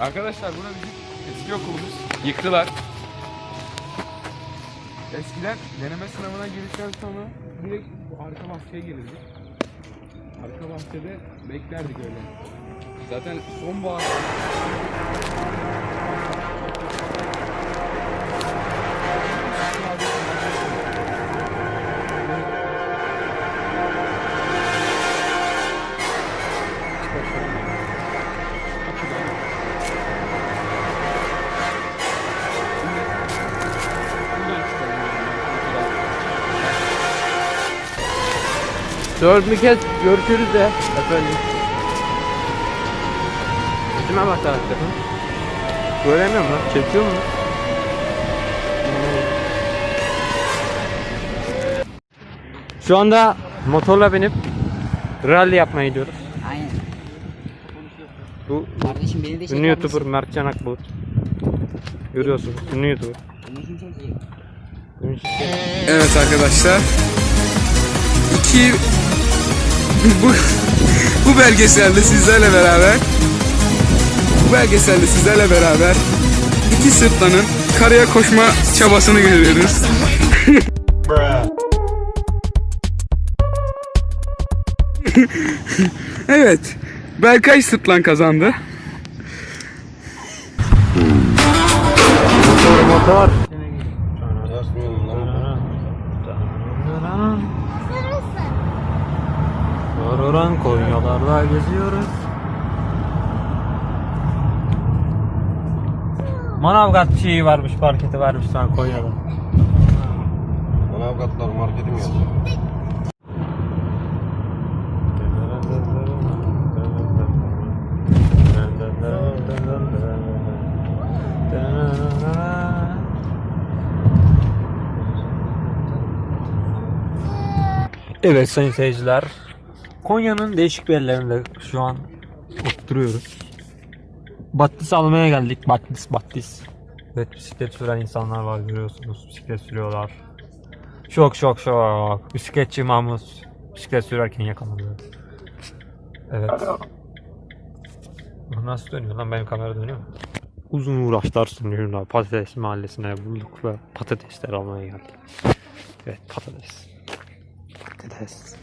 Arkadaşlar buna bizim eski okulumuz. Yıktılar. Eskiden deneme sınavına girdikten sonra direkt arka bahçeye gelirdik. Arka bahçede beklerdik öyle. Zaten sonbahar Dördüncü kez görüşürüz de efendim. Yüzüme bak tarafta. Göremiyor mu? Çekiyor mu? Şu anda motorla binip rally yapmaya gidiyoruz. Aynen. Bu Kardeşim beni de ünlü YouTuber Mertcan Akbulut. Görüyorsunuz ünlü YouTuber. Ünlü. Evet arkadaşlar. İki bu bu belgeselde sizlerle beraber bu belgeselde sizlerle beraber iki sırtlanın karaya koşma çabasını görüyoruz. evet. Berkay Sırtlan kazandı. Motor. Oran Konyalarda geziyoruz. Manavgat şeyi varmış, marketi varmış an Konya'da. Manavgatlar marketi mi yazıyor? Evet sayın seyirciler. Konya'nın değişik bir yerlerinde şu an oturuyoruz. Battis almaya geldik. Battis, Battis. Evet bisiklet süren insanlar var görüyorsunuz. Bisiklet sürüyorlar. Şok şok şok. Bisikletçi Mahmut bisiklet sürerken yakalanıyor. Evet. Nasıl dönüyor lan benim kamera dönüyor mu? Uzun uğraşlar sonucunda patates mahallesine bulduk ve patatesler almaya geldik. Evet patates. Patates.